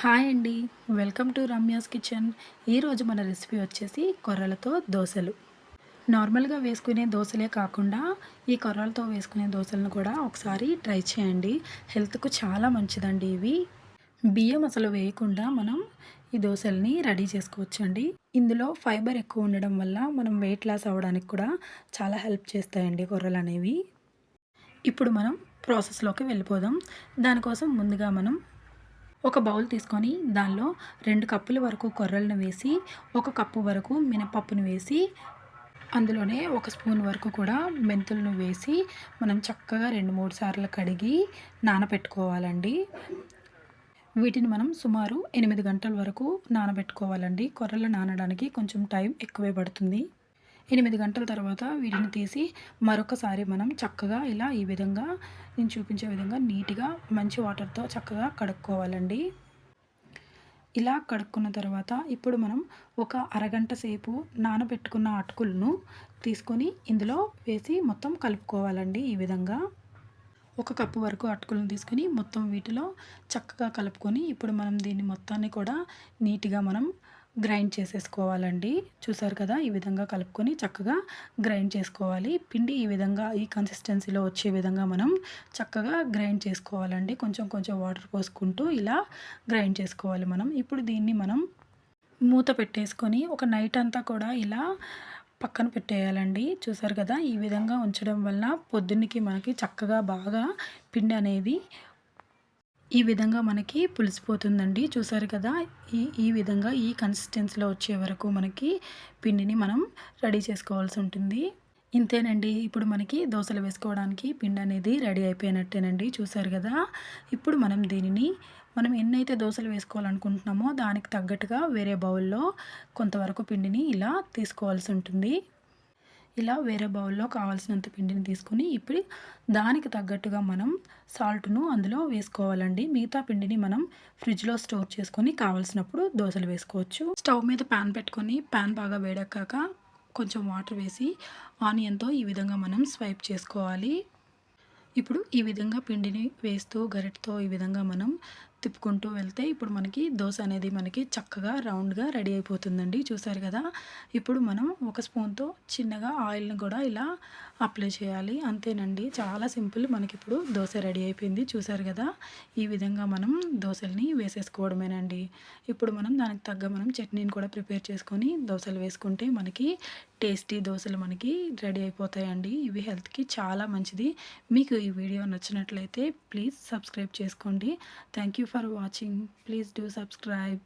Hi అండి. Welcome to Ramya's kitchen. ఈరోజు మన రెసిపీ వచ్చేసి కొర్రలతో దోశలు. నార్మల్గా వేసుకునే దోశలే కాకుండా ఈ కొర్రలతో వేసుకునే దోశలను కూడా ఒకసారి ట్రై చేయండి. హెల్త్కు చాలా మంచిదండి ఇవి. బియ్యం అసలు వేయకుండా మనం ఈ దోశల్ని రెడీ చేసుకోవచ్చండి. ఇందులో ఫైబర్ ఎక్కువ ఉండడం వల్ల మనం వెయిట్ లాస్ అవ్వడానికి కూడా చాలా హెల్ప్ చేస్తాయండి కొర్రలు అనేవి. ఇప్పుడు మనం ప్రాసెస్లోకి వెళ్ళిపోదాం. దానికోసం ముందుగా మనం ఒక బౌల్ తీసుకొని దానిలో రెండు కప్పుల వరకు కొర్రలను వేసి ఒక కప్పు వరకు మినపప్పును వేసి అందులోనే ఒక స్పూన్ వరకు కూడా మెంతులను వేసి మనం చక్కగా రెండు మూడు సార్లు కడిగి నానబెట్టుకోవాలండి. వీటిని మనం సుమారు ఎనిమిది గంటల వరకు నానబెట్టుకోవాలండి. కొర్రలు నానడానికి కొంచెం టైం ఎక్కువే పడుతుంది. ఎనిమిది గంటల తర్వాత వీటిని తీసి మరొకసారి మనం చక్కగా ఇలా ఈ విధంగా నేను చూపించే విధంగా నీట్గా మంచి వాటర్తో చక్కగా కడుక్కోవాలండి. ఇలా కడుక్కున్న తర్వాత ఇప్పుడు మనం ఒక అరగంట సేపు నానబెట్టుకున్న అటుకులను తీసుకొని ఇందులో వేసి మొత్తం కలుపుకోవాలండి ఈ విధంగా. ఒక కప్పు వరకు అటుకులను తీసుకొని మొత్తం వీటిలో చక్కగా కలుపుకొని ఇప్పుడు మనం దీన్ని మొత్తాన్ని కూడా నీట్గా మనం గ్రైండ్ చేసేసుకోవాలండి. చూసారు కదా ఈ విధంగా కలుపుకొని చక్కగా గ్రైండ్ చేసుకోవాలి. పిండి ఈ విధంగా ఈ కన్సిస్టెన్సీలో వచ్చే విధంగా మనం చక్కగా గ్రైండ్ చేసుకోవాలండి. కొంచెం కొంచెం వాటర్ పోసుకుంటూ ఇలా గ్రైండ్ చేసుకోవాలి మనం. ఇప్పుడు దీన్ని మనం మూత పెట్టేసుకొని ఒక నైట్ అంతా కూడా ఇలా పక్కన పెట్టేయాలండి. చూసారు కదా ఈ విధంగా ఉంచడం వల్ల పొద్దున్నకి మనకి చక్కగా బాగా పిండి అనేది ఈ విధంగా మనకి పులిసిపోతుందండి. చూసారు కదా? ఈ ఈ విధంగా ఈ కన్సిస్టెన్సీలో వచ్చే వరకు మనకి పిండిని మనం రెడీ చేసుకోవాల్సి ఉంటుంది. ఇంతేనండి. ఇప్పుడు మనకి దోశలు వేసుకోవడానికి పిండి అనేది రెడీ అయిపోయినట్టేనండి. చూసారు కదా? ఇప్పుడు మనం దీనిని మనం ఎన్నైతే దోశలు వేసుకోవాలనుకుంటున్నామో దానికి తగ్గట్టుగా వేరే బౌల్లో కొంతవరకు పిండిని ఇలా తీసుకోవాల్సి ఉంటుంది. ఇలా వేరే బౌల్లో కావాల్సినంత పిండిని తీసుకుని ఇప్పుడు దానికి తగ్గట్టుగా మనం సాల్ట్ను అందులో వేసుకోవాలండి. మిగతా పిండిని మనం ఫ్రిడ్జ్లో స్టోర్ చేసుకొని కావాల్సినప్పుడు దోశలు వేసుకోవచ్చు. స్టవ్ మీద ప్యాన్ పెట్టుకొని ప్యాన్ బాగా వేడెక్కాక కొంచెం వాటర్ వేసి ఆనియన్తో ఈ విధంగా మనం స్వైప్ చేసుకోవాలి. ఇప్పుడు ఈ విధంగా పిండిని వేస్తూ గరిటతో ఈ విధంగా మనం తిప్పుకుంటూ వెళ్తే ఇప్పుడు మనకి దోశ అనేది మనకి చక్కగా రౌండ్గా రెడీ అయిపోతుందండి. చూసారు కదా? ఇప్పుడు మనం ఒక స్పూన్తో చిన్నగా ఆయిల్ని కూడా ఇలా అప్లై చేయాలి. అంతేనండి. చాలా సింపుల్ మనకి ఇప్పుడు దోశ రెడీ అయిపోయింది. చూసారు కదా? ఈ విధంగా మనం దోశల్ని వేసేసుకోవడమేనండి. ఇప్పుడు మనం దానికి తగ్గ మనం చట్నీని కూడా ప్రిపేర్ చేసుకొని దోశలు వేసుకుంటే మనకి టేస్టీ దోశలు మనకి రెడీ అయిపోతాయండి. ఇవి హెల్త్కి చాలా మంచిది. మీకు ఈ వీడియో నచ్చినట్లయితే ప్లీజ్ సబ్స్క్రైబ్ చేసుకోండి. Thank you for watching please do subscribe